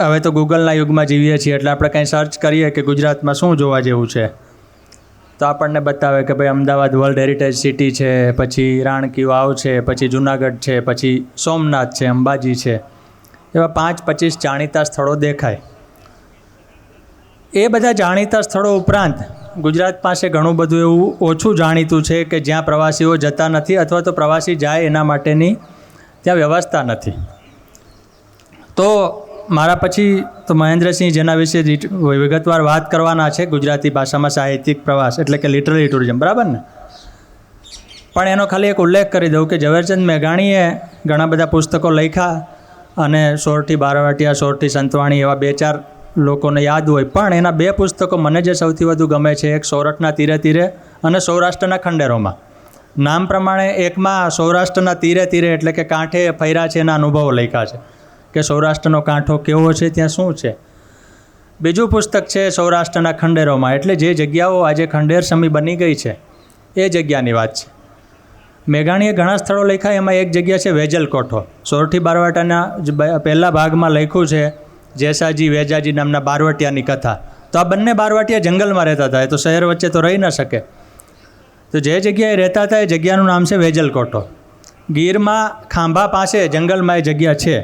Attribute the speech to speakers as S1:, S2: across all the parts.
S1: હવે તો ગૂગલના યુગમાં જીવીએ છીએ એટલે આપણે કંઈ સર્ચ કરીએ કે ગુજરાતમાં શું જોવા જેવું છે. તો આપણને બતાવે કે ભાઈ અમદાવાદ વર્લ્ડ હેરિટેજ સિટી છે, પછી રાણકી વાવ છે, પછી જુનાગઢ છે, પછી સોમનાથ છે, અંબાજી છે. એવા પાંચ પચીસ જાણીતા સ્થળો દેખાય. એ બધા જાણીતા સ્થળો ઉપરાંત ગુજરાત પાસે ઘણું બધું એવું ઓછું જાણીતું છે કે જ્યાં પ્રવાસીઓ જતા નથી અથવા તો પ્રવાસી જાય એના માટેની ત્યાં વ્યવસ્થા નથી. તો મારા પછી તો મહેન્દ્રસિંહ જેના વિશે વિગતવાર વાત કરવાના છે ગુજરાતી ભાષામાં સાહિત્યિક પ્રવાસ એટલે કે લિટરરી ટુરિઝમ બરાબર ને? પણ એનો ખાલી એક ઉલ્લેખ કરી દઉં કે ઝવેરચંદ મેઘાણીએ ઘણા બધા પુસ્તકો લખ્યા અને સોરઠી બારવાટિયા સોરઠી સંતવાણી એવા બે ચાર લોકોને યાદ હોય. પણ એના બે પુસ્તકો મને જે સૌથી વધુ ગમે છે, એક સોરઠના તીરે તીરે અને સૌરાષ્ટ્રના ખંડેરોમાં. નામ પ્રમાણે એકમાં સૌરાષ્ટ્રના તીરે તીરે એટલે કે કાંઠે ફૈરા છે એના અનુભવો લખ્યા છે. કે સૌરાષ્ટ્રનો કાંઠો કેવો છે, ત્યાં શું છે? બીજું પુસ્તક છે સૌરાષ્ટ્રના ખંડેરોમાં. એટલે જે જગ્યાઓ આજે ખંડેર સમી બની ગઈ છે, એ જગ્યાની વાત છે. મેઘાણીએ ઘણા સ્થળો લખ્યા, એમાં એક જગ્યા છે વેજલ કોઠો સોરઠી બારવાટાના પહેલા ભાગમાં લખ્યું છે જેસાજી વેજાજી નામના બારવટિયાની કથા. તો આ બંને બારવાટિયા જંગલમાં રહેતા હતા, એ તો શહેર વચ્ચે તો રહી ન શકે. તો જે જગ્યાએ રહેતા હતા એ જગ્યાનું નામ છે વેજલ કોઠો ગીરમાં ખાંભા પાસે જંગલમાં એ જગ્યા છે.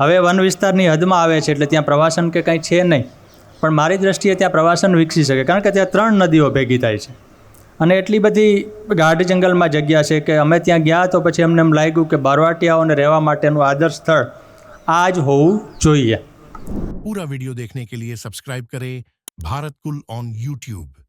S1: હવે વન વિસ્તારની હદમાં આવે છે એટલે ત્યાં પ્રવાસન કે કંઈ છે નહીં. પણ મારી દ્રષ્ટિએ ત્યાં પ્રવાસન વિકસી શકે, કારણ કે ત્યાં ત્રણ નદીઓ ભેગી થાય છે. અને એટલી બધી ગાઢ જંગલમાં જગ્યા છે કે અમે ત્યાં ગયા તો પછી અમને એમ લાગ્યું કે બારવાટિયાઓને રહેવા માટેનું આદર્શ સ્થળ આ જ હોવું જોઈએ.
S2: પૂરા વિડિયો દેખને કે લીએ સબસ્ક્રાઇબ કરે ભારત કુલ ઓન યુટ્યુબ.